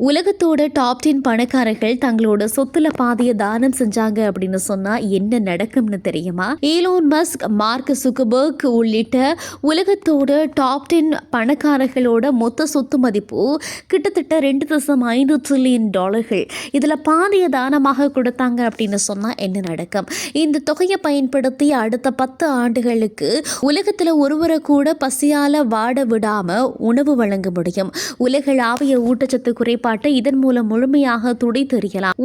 உலகத்தோட top ten பணக்காரர்கள் தங்களோட சொத்துல பாதிய தானம் செஞ்சாங்க அப்படின்னு சொன்னா என்ன நடக்கும்னு தெரியுமா? ஏலோன் மஸ்க் மார்க் சுக்கபர்க் உள்ளிட்ட உலகத்தோட டாப் டென் பணக்காரர்களோட மொத்த சொத்து மதிப்பு கிட்டத்தட்ட ரெண்டு தசம் ஐந்து ட்ரில்லியன் டாலர்கள் இதுல பாதிய தானமாக கொடுத்தாங்க அப்படின்னு சொன்னா என்ன நடக்கும்? இந்த தொகையை பயன்படுத்தி அடுத்த பத்து ஆண்டுகளுக்கு உலகத்துல ஒருவரை கூட பசியால வாட விடாம உணவு வழங்க முடியும். உலகளாவிய ஊட்டச்சத்து குறைபாட்டை இதன் மூலம் முழுமையாக துடை தெரியலாம்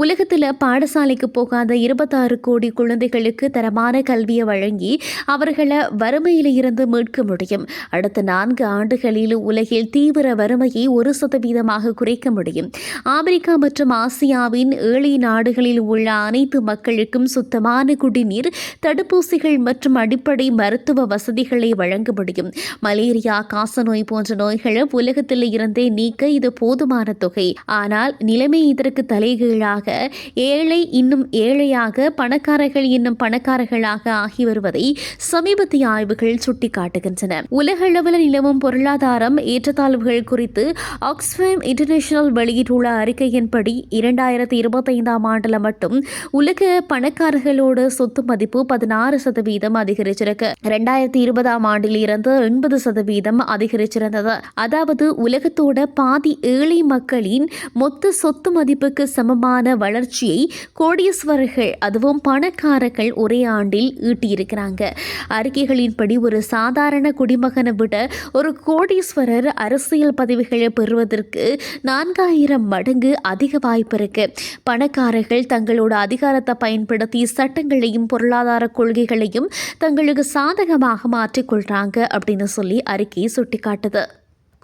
பாடசாலைக்கு போகாத இருபத்தாறு கோடி குழந்தைகளுக்கு தரமான கல்வியை வழங்கி அவர்களை வறுமையில் இருந்து மீட்க முடியும். அடுத்த நான்கு ஆண்டுகளில் உலகில் தீவிர வறுமையை ஒரு சதவீதமாக குறைக்க முடியும். ஆப்பிரிக்கா மற்றும் ஆசியாவின் ஏழை நாடுகளில் உள்ள அனைத்து மக்களுக்கும் சுத்தமான குடிநீர் தடுப்பூசிகள் மற்றும் அடிப்படை மருத்துவ வசதிகளை வழங்க முடியும். மலேரியா காசநோய் போன்ற நோய்களை உலகத்தில் இருந்தே நீக்க இது போதுமான தொகை. ஆனால் நிலைமை இதற்கு தலைகீழாக ஏழை இன்னும் ஏழையாக பணக்காரர்கள் இன்னும் பணக்காரர்களாக ஆகி வருவதை சமீபத்திய ஆய்வுகள் சுட்டிக்காட்டுகின்றன. உலகளவில் நிலவும் பொருளாதாரம் ஏற்றத்தாழ்வுகள் குறித்து ஆக்ஸ்ஃபேம் இன்டர்நேஷனல் வெளியிட்டுள்ள அறிக்கையின்படி இரண்டாயிரத்தி இருபத்தைந்தாம் ஆண்டில் மட்டும் உலக பணக்காரர்களோட சொத்து மதிப்பு பதினாறு சதவீதம் அதிகரிச்சிருக்கு. இரண்டாயிரத்தி இருபதாம் ஆண்டில் இருந்து எண்பது சதவீதம் அதிகரிச்சிருந்தது. அதாவது உலகத்தோட பாதி ஏழை மக்களின் மொத்த சொத்து மதிப்புக்கு சமமான வளர்ச்சியை கோடீஸ்வரர்கள் அதுவும் பணக்காரர்கள் ஒரே ஆண்டில் ஈட்டியிருக்கிறாங்க. அறிக்கைகளின்படி ஒரு சாதாரண குடிமகனை விட ஒரு கோடீஸ்வரர் அரசியல் பதவிகளை பெறுவதற்கு நான்காயிரம் மடங்கு அதிக வாய்ப்பு இருக்கு. பணக்காரர்கள் தங்களோட அதிகாரத்தை பயன்படுத்தி சட்டங்களையும் பொருளாதார கொள்கைகளையும் தங்களுக்கு சாதகமாக மாற்றிக்கொள்றாங்க அப்படின்னு சொல்லி அறிக்கை சுட்டிக்காட்டுது.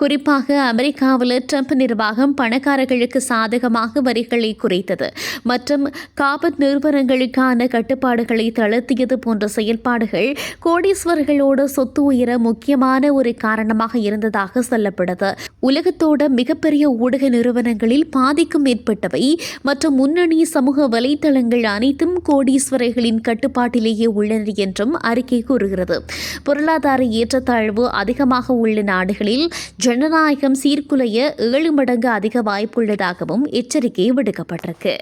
குறிப்பாக அமெரிக்காவில் ட்ரம்ப் நிர்வாகம் பணக்காரர்களுக்கு சாதகமாக வரிகளை குறைத்தது மற்றும் காபட் நிறுவனங்களுக்கான கட்டுப்பாடுகளை தளர்த்தியது போன்ற செயல்பாடுகள் கோடீஸ்வரர்களோட சொத்து உயர முக்கியமான ஒரு காரணமாக இருந்ததாக சொல்லப்படுது. உலகத்தோட மிகப்பெரிய ஊடக நிறுவனங்களில் பாதிக்கும் மேற்பட்டவை மற்றும் முன்னணி சமூக வலைத்தளங்கள் அனைத்தும் கோடீஸ்வரர்களின் கட்டுப்பாட்டிலேயே உள்ளன என்றும் அறிக்கை கூறுகிறது. பொருளாதார ஏற்றத்தாழ்வு அதிகமாக உள்ள நாடுகளில் ஜனநாயகம் சீர்குலைய ஏழு மடங்கு அதிக வாய்ப்புள்ளதாகவும் எச்சரிக்கை விடுக்கப்பட்டிருக்கு.